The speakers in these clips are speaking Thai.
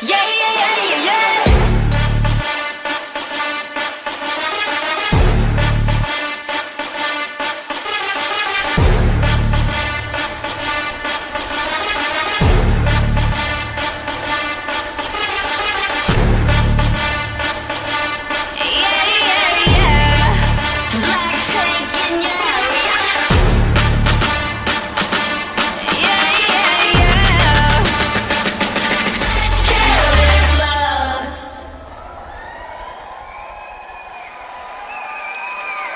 Yeah, yeah,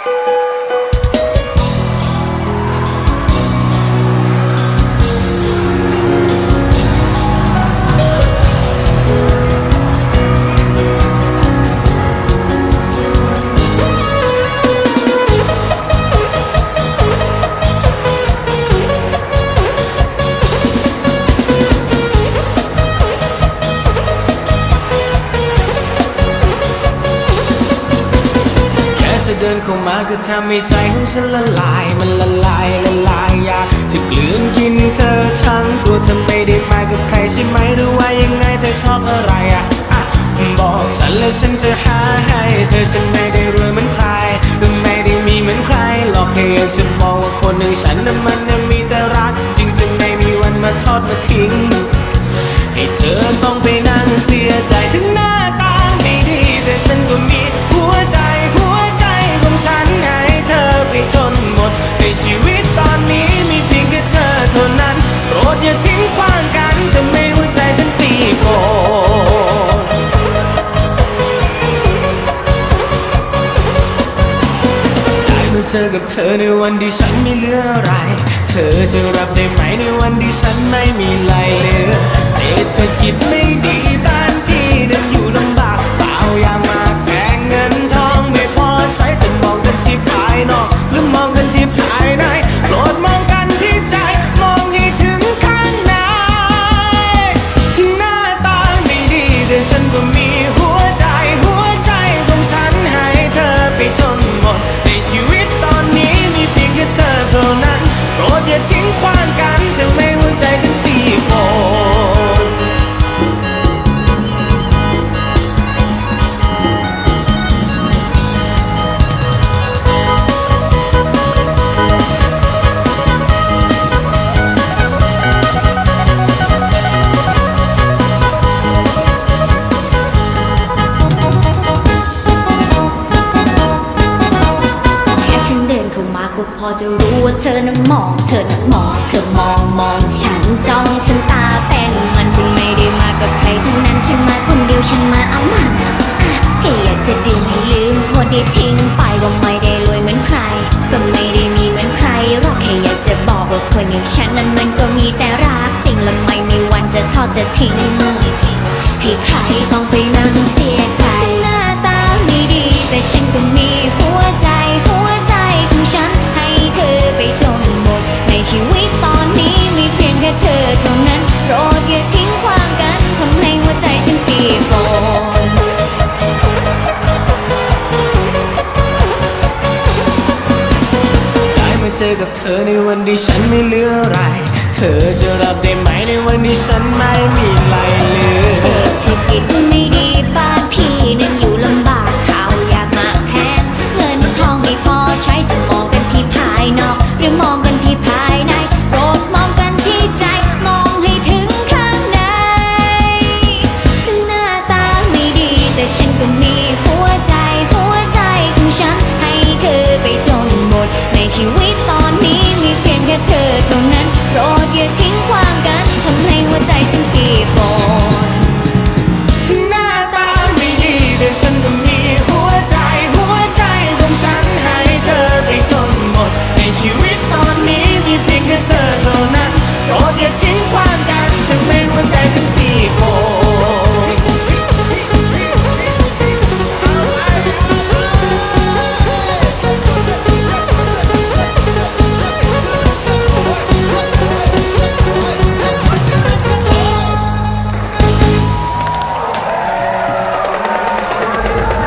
แค่ เดินเข้ามาก็ทำให้ใจของฉันละลาย มันละลายละลายอยากจะกลืนกินเธอทั้งตัวเธอไม่ได้มากับใครใช่ไหมหรือว่ายังไงเธอชอบอะไรอะอะบอกฉันแล้วฉันจะหาให้เธอฉันไม่ได้รวยเหมือนใครก็ไม่ได้มีเหมือนใครหรอกแค่อยากจะบอกว่าคนหนึ่งฉันนั้นมันน่ะมีแต่รักจึงจะไม่มีวันมาทอดมาทิ้ง เจอกับเธอในวันที่ฉันไม่เหลืออะไร เธอจะรับได้ไหมในวันที่ฉันไม่มีไรเหลือเศรษฐกิจไม่ดีบ้านพี่นั้นอยู่ลำบากเปล่าอย่ามาแพงเงินทองไม่พอใช้จนมองกันที่ภายนอก อจะรู้ว่าเธอนั้นมอง เธอนั้นมอง เธอมองมองฉันจ้องฉันตาเป็นมันฉันไม่ได้มากับใครทั้งนั้นฉันมาคนเดียวฉันมาเอามันอะแค่อยากจะดื่มให้ลืมคนที่ทิ้งไปว่าไม่ได้รวยเหมือนใคร ก็ไม่ได้มีเหมือนใครหรอกแค่อยากจะบอกว่าคนอย่างฉันนั้นมันก็มีแต่รักจริงและไม่มีวันจะทอดจะทิ้ง จอกับเธอในวันที่ฉันไม่เหลืออะไร เธอจะรับได้ไหมในวันที่ฉันไม่มีอะไรเหลือเศรษฐกิจไม่ดีบ้านพี่นั้นอยู่ลำบากข้าวยากมาแพงเงินทองไม่พอใช้จะมองกันที่ภายนอก หรือมองกันที่ภายในรถ ใจ